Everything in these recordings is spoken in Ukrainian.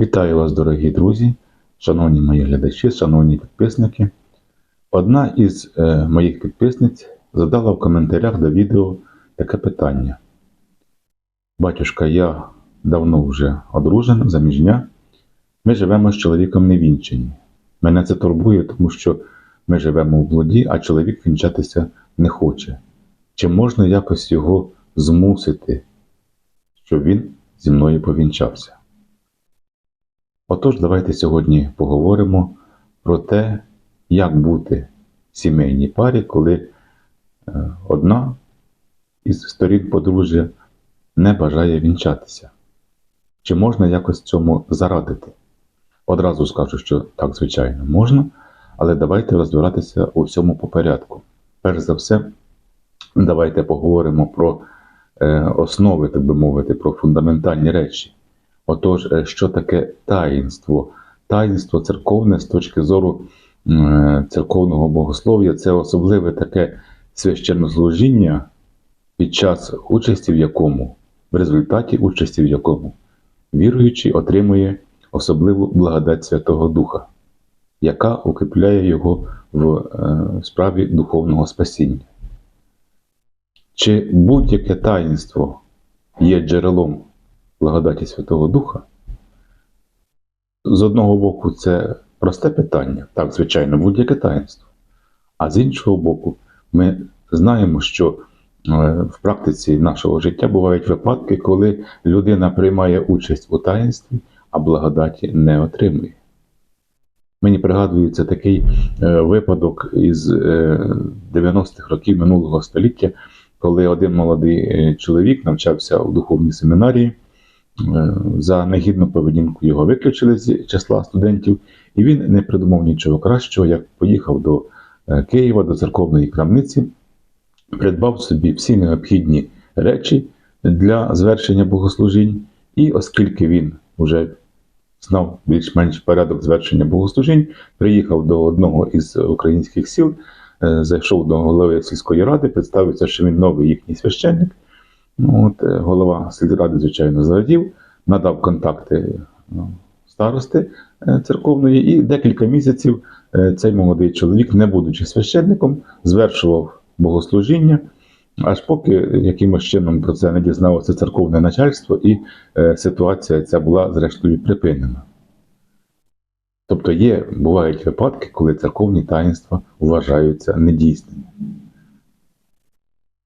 Вітаю вас, дорогі друзі, шановні мої глядачі, шановні підписники. Одна із е, моїх підписниць задала в коментарях до відео таке питання. Батюшка, я давно вже одружена, заміжня. Ми живемо з чоловіком невінчені. Мене це турбує, тому що ми живемо в блуді, а чоловік вінчатися не хоче. Чи можна якось його змусити, щоб він зі мною повінчався? Отож, давайте сьогодні поговоримо про те, як бути в сімейній парі, коли е, одна із сторін подружжя не бажає вінчатися. Чи можна якось цьому зарадити? Одразу скажу, що так, звичайно, можна, але давайте розбиратися у всьому по порядку. Перш за все, давайте поговоримо про е, основи, так би мовити, про фундаментальні речі. Отож, е, що таке таїнство? Таїнство церковне з точки зору е, церковного богослов'я це особливе таке священнослужіння, під час участі в якому, в результаті участі в якому, віруючий отримує особливу благодать Святого Духа, яка укріпляє його в е, справі духовного спасіння. Чи будь-яке таїнство є джерелом благодаті Святого Духа? З одного боку, це просте питання, так, звичайно, будь-яке таїнство. А з іншого боку, ми знаємо, що е, в практиці нашого життя бувають випадки, коли людина приймає участь у таїнстві, а благодаті не отримує. Мені пригадується такий е, випадок із е, 90-х років минулого століття, коли один молодий е, чоловік навчався у духовній семінарії. Е, За негідну поведінку його виключили з числа студентів, і він не придумав нічого кращого, як поїхав до е, Києва, до церковної крамниці, придбав собі всі необхідні речі для звершення богослужінь, і оскільки він вже знав більш-менш порядок звершення богослужінь, приїхав до одного із українських сіл, е, зайшов до голови сільської ради, представився, що він новий їхній священник. Ну, от, е, голова сільради, звичайно, зрадів, надав контакти ну, старости е, церковної, і декілька місяців е, цей молодий чоловік, не будучи священником, звершував богослужіння, аж поки якимось чином про це не дізналося церковне начальство, і е, ситуація ця була зрештою припинена. Тобто є, бувають випадки, коли церковні таїнства вважаються недійсними.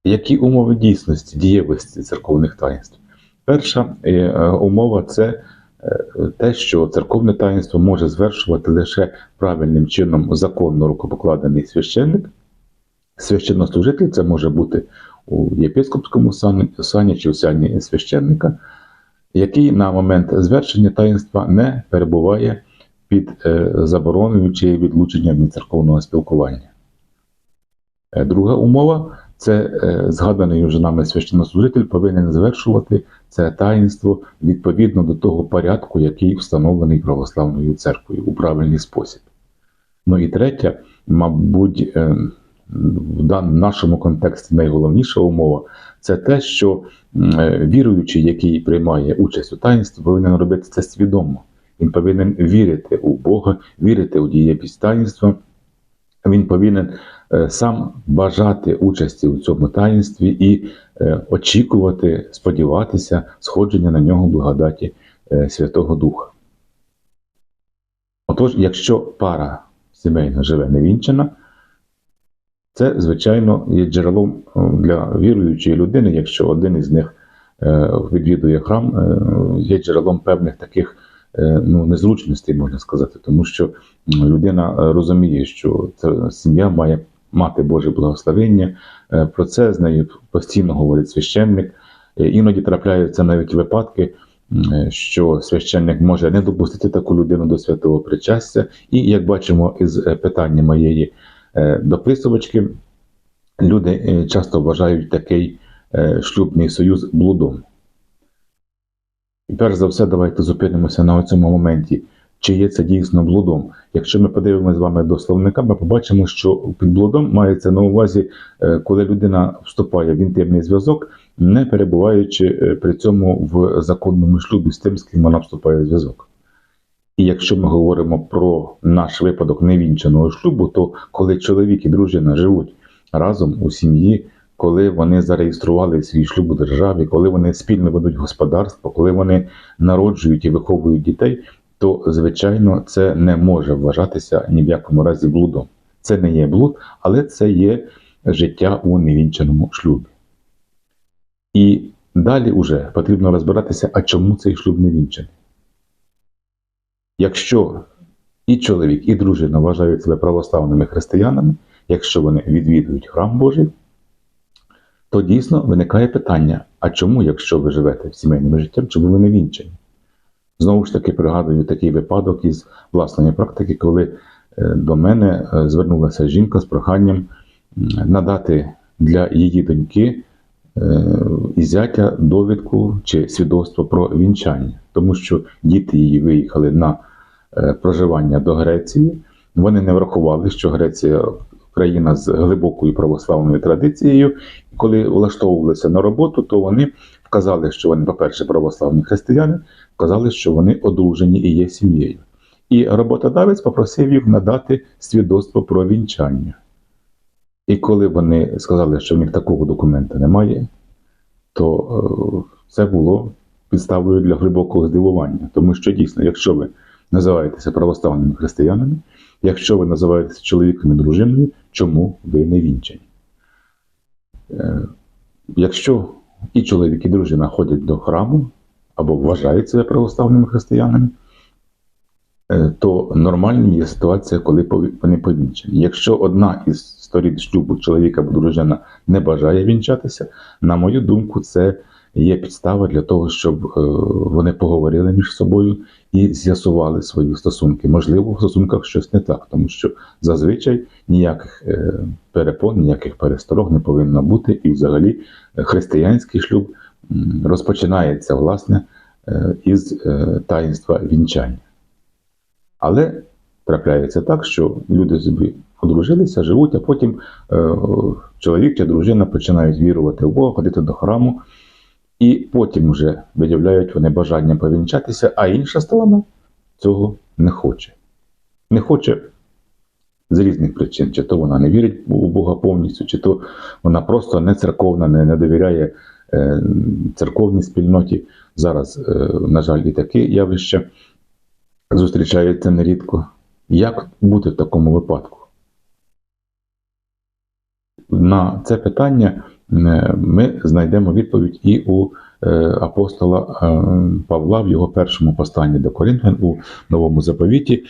Які умови дійсності, дієвості церковних таїнств? Перша е, е, умова це е, те, що церковне таїнство може звершувати лише правильним чином законно рукопокладений священник. Священнослужитель це може бути у єпископському сані, чи у сані священника, який на момент звершення таїнства не перебуває під забороною чи відлученням від церковного спілкування. Друга умова це е, згаданий вже нами священнослужитель повинен звершувати це таїнство відповідно до того порядку, який встановлений православною церквою у правильний спосіб. Ну і третя, мабуть, е, в нашому контексті найголовніша умова це те, що е, віруючий, який приймає участь у таїнстві, повинен робити це свідомо. Він повинен вірити у Бога, вірити у дієвість таїнства. Він повинен сам бажати участі у цьому таїнстві і е, очікувати, сподіватися сходження на нього благодаті е, Святого Духа. Отож, якщо пара сімейна живе невінчена, це, звичайно, є джерелом е, для віруючої людини, якщо один із них е, відвідує храм, е, є джерелом певних таких е, ну, незручностей, можна сказати, тому що людина е, розуміє, що ця сім'я має мати Боже благословення. Е, Про це з нею постійно говорить священник. Е, Іноді трапляються навіть випадки, е, що священник може не допустити таку людину до святого причастя. І як бачимо із питання моєї дописувачки, люди часто вважають такий шлюбний союз блудом. І перш за все, давайте зупинимося на цьому моменті, чи є це дійсно блудом. Якщо ми подивимося з вами до словника, ми побачимо, що під блудом мається на увазі, е, коли людина вступає в інтимний зв'язок, не перебуваючи е, при цьому в законному шлюбі з тим, з ким вона вступає в зв'язок. І якщо ми говоримо про наш випадок невінчаного шлюбу, то коли чоловік і дружина живуть разом у сім'ї, коли вони зареєстрували свій шлюб у державі, коли вони спільно ведуть господарство, коли вони народжують і виховують дітей, то звичайно це не може вважатися ні в якому разі блудом. Це не є блуд, але це є життя у невінчаному шлюбі. І далі вже потрібно розбиратися, а чому цей шлюб не вінчаний. Якщо і чоловік, і дружина вважають себе православними християнами, якщо вони відвідують храм Божий, то дійсно виникає питання: а чому, якщо ви живете сімейним життям, чому ви не вінчані? Знову ж таки, пригадую такий випадок із власної практики, коли е, до мене е, звернулася жінка з проханням надати для її доньки е, і зятя довідку чи свідоцтво про вінчання, тому що діти її виїхали на проживання до Греції. Вони не врахували, що Греція країна з глибокою православною традицією. Коли влаштовувалися на роботу, то вони вказали, що вони, по-перше, православні християни, вказали, що вони одружені і є сім'єю. І роботодавець попросив їх надати свідоцтво про вінчання. І коли вони сказали, що в них такого документа немає, то е, це було підставою для глибокого здивування. Тому що дійсно, якщо ви називаєтеся православними християнами, якщо ви називаєтеся чоловіком і дружиною, чому ви не вінчані? Е, Якщо і чоловік, і дружина ходять до храму або вважають себе православними християнами, е, то нормальною є ситуація, коли вони повінчані. Якщо одна із сторін шлюбу чоловіка або дружина не бажає вінчатися, на мою думку, це є підстава для того, щоб е, вони поговорили між собою і з'ясували свої стосунки. Можливо, в стосунках щось не так, тому що зазвичай ніяких е, перепон, ніяких пересторог не повинно бути, і взагалі християнський шлюб розпочинається власне е, із е, таїнства вінчання. Але трапляється так, що люди собі одружилися, живуть, а потім е, чоловік чи дружина починають вірувати в Бога, ходити до храму, і потім вже виявляють вони бажання повінчатися, а інша сторона цього не хоче. Не хоче з різних причин, чи то вона не вірить у Бога повністю, чи то вона просто не церковна, не, не довіряє церковній спільноті. Зараз, е, на жаль, і таке явище зустрічається нерідко. Як бути в такому випадку? На це питання е, ми знайдемо відповідь і у е, апостола е, Павла в його першому посланні до Коринфян у Новому заповіті.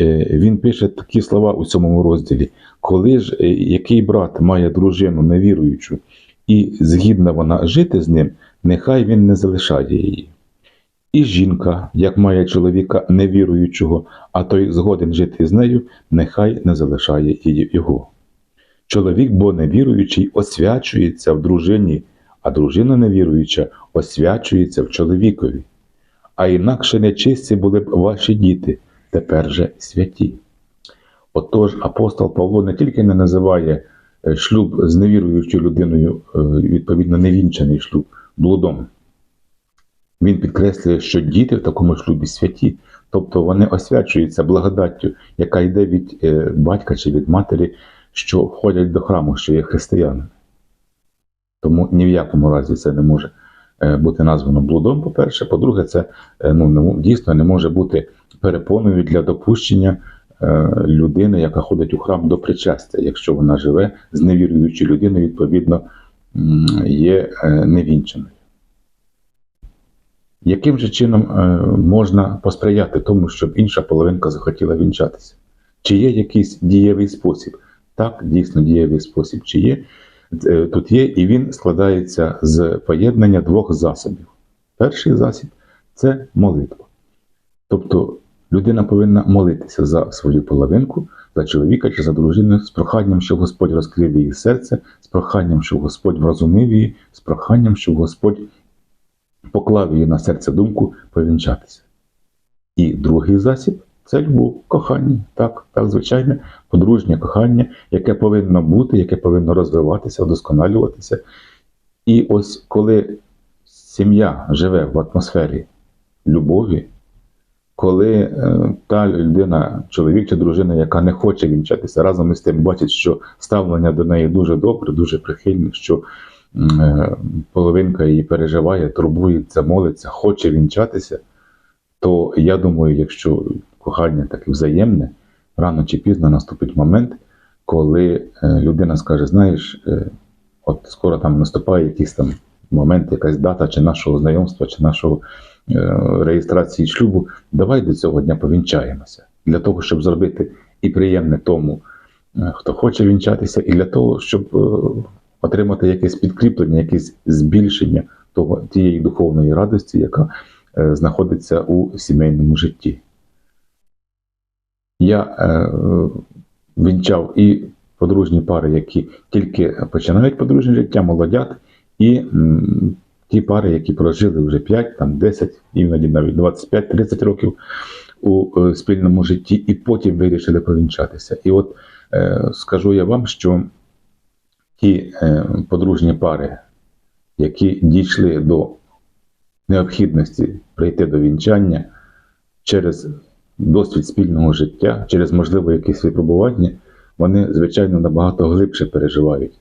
Е, Він пише такі слова у цьому розділі: коли ж е, який брат має дружину невіруючу, і згідна вона жити з ним, нехай він не залишає її. І жінка, як має чоловіка невіруючого, а той згоден жити з нею, нехай не залишає її його. Чоловік, бо невіруючий, освячується в дружині, а дружина невіруюча освячується в чоловікові. А інакше нечисті були б ваші діти, тепер же святі. Отож, апостол Павло не тільки не називає шлюб з невіруючою людиною, е, відповідно, невінчаний шлюб блудом. Він підкреслює, що діти в такому шлюбі святі, тобто вони освячуються благодаттю, яка йде від е, батька чи від матері, що входять до храму, що є християнами. Тому ні в якому разі це не може е, бути названо блудом, по-перше. По-друге, це е, ну, дійсно не може бути перепоною для допущення е, людини, яка ходить у храм до причастя, якщо вона живе з невіруючою людиною, відповідно, є е, невінченою. Яким же чином е, можна посприяти тому, щоб інша половинка захотіла вінчатися? Чи є якийсь дієвий спосіб? Так, дійсно дієвий спосіб чи є. Е, Тут є, і він складається з поєднання двох засобів. Перший засіб це молитва. Тобто людина повинна молитися за свою половинку, за чоловіка чи за дружину з проханням, щоб Господь розкрив її серце, з проханням, щоб Господь врозумів її, з проханням, щоб Господь поклав її на серце думку повінчатися. І другий засіб це любов, кохання. Так, так, звичайне, подружнє кохання, яке повинно бути, яке повинно розвиватися, вдосконалюватися. І ось коли сім'я живе в атмосфері любові, коли е, та людина, чоловік чи дружина, яка не хоче вінчатися, разом із тим бачить, що ставлення до неї дуже добре, дуже прихильне, що е, половинка її переживає, турбується, молиться, хоче вінчатися, то я думаю, якщо кохання таке взаємне, рано чи пізно наступить момент, коли е, людина скаже: знаєш, от скоро там наступає якийсь там момент, якась дата чи нашого знайомства, чи нашого реєстрації шлюбу, давай до цього дня повінчаємося. Для того, щоб зробити і приємне тому, е, хто хоче вінчатися, і для того, щоб е, отримати якесь підкріплення, якесь збільшення того, тієї духовної радості, яка е, знаходиться у сімейному житті. Я е, вінчав і подружні пари, які тільки починають подружнє життя, молодят, і ті пари, які прожили вже 5, там, 10, іноді навіть 25-30 років у е, спільному житті, і потім вирішили повінчатися. І от е, скажу я вам, що ті е, подружні пари, які дійшли до необхідності прийти до вінчання через досвід спільного життя, через можливо якісь випробування, вони, звичайно, набагато глибше переживають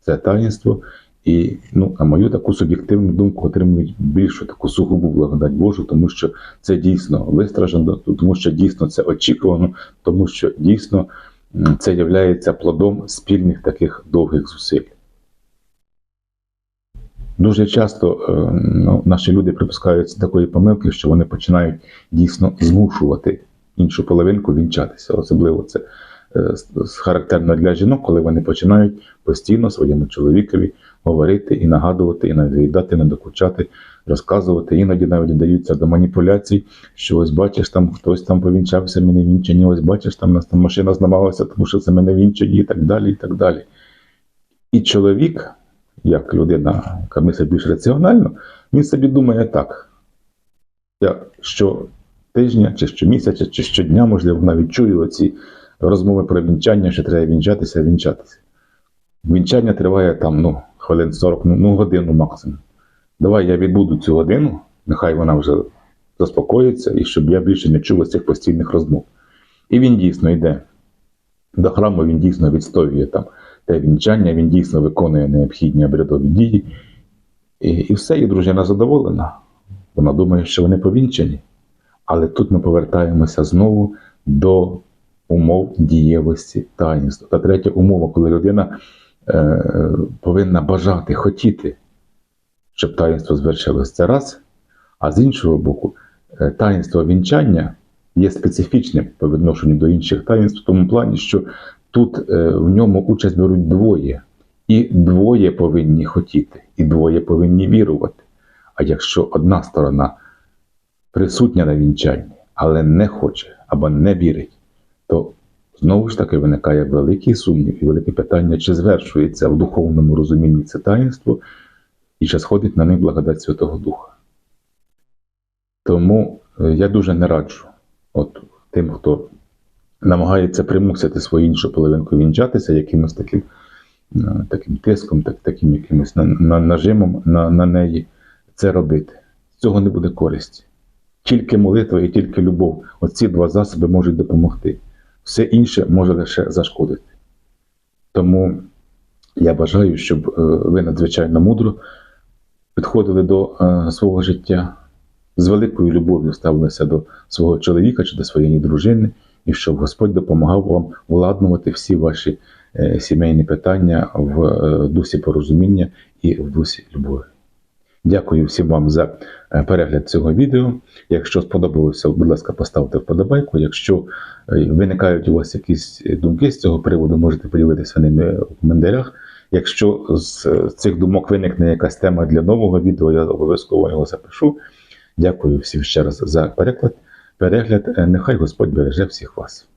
це таїнство. І, ну, на мою таку суб'єктивну думку, отримують більшу таку сугубу благодать Божу, тому що це дійсно вистражено, тому що дійсно це очікувано, тому що дійсно це є плодом спільних таких довгих зусиль. Дуже часто е, ну, наші люди припускаються такої помилки, що вони починають дійсно змушувати іншу половинку вінчатися. Особливо це характерно для жінок, коли вони починають постійно своєму чоловікові говорити і нагадувати, і надоїдати, надокучати, розказувати. Іноді навіть вдаються до маніпуляцій, що ось бачиш, там хтось там повінчався, ми не вінчані, ось бачиш, там нас там машина зламалася, тому що це ми не вінчані, і так далі. І так далі. І чоловік, як людина, яка мислить більш раціонально, він собі думає так. Що тижня, чи щомісяця, чи щодня, можливо, навіть чую оці розмови про вінчання, що треба вінчатися, вінчатися. Вінчання триває там ну, хвилин 40, ну, ну годину максимум. Давай я відбуду цю годину, нехай вона вже заспокоїться, і щоб я більше не чув цих постійних розмов. І він дійсно йде до храму, він дійсно відстоює там те вінчання, він дійсно виконує необхідні обрядові дії. І, і все, і дружина задоволена. Вона думає, що вони повінчані. Але тут ми повертаємося знову до умов дієвості таїнства. Та третя умова, коли людина е, повинна бажати, хотіти, щоб таїнство звершилось. Це раз. А з іншого боку, е, таїнство вінчання є специфічним по відношенню до інших таїнств, в тому плані, що тут е, в ньому участь беруть двоє, і двоє повинні хотіти, і двоє повинні вірувати. А якщо одна сторона присутня на вінчанні, але не хоче або не вірить, то знову ж таки виникає великий сумнів і велике питання, чи звершується в духовному розумінні це таїнство, і чи сходить на них благодать Святого Духа. Тому е, я дуже не раджу от, тим, хто намагається примусити свою іншу половинку вінчатися якимось таким, е, таким тиском, так, таким якимось на, на, нажимом на, на неї це робити. З цього не буде користі. Тільки молитва і тільки любов. Оці два засоби можуть допомогти. Все інше може лише зашкодити. Тому я бажаю, щоб е, ви надзвичайно мудро підходили до е, свого життя, з великою любов'ю ставилися до свого чоловіка чи до своєї дружини, і щоб Господь допомагав вам владнувати всі ваші е, сімейні питання в дусі порозуміння і в дусі любові. Дякую всім вам за е, перегляд цього відео. Якщо сподобалося, будь ласка, поставте вподобайку. Якщо е, виникають у вас якісь думки з цього приводу, можете поділитися ними у коментарях. Якщо з е, цих думок виникне якась тема для нового відео, я обов'язково його запишу. Дякую всім ще раз за переклад. Перегляд. Е, Нехай Господь береже всіх вас.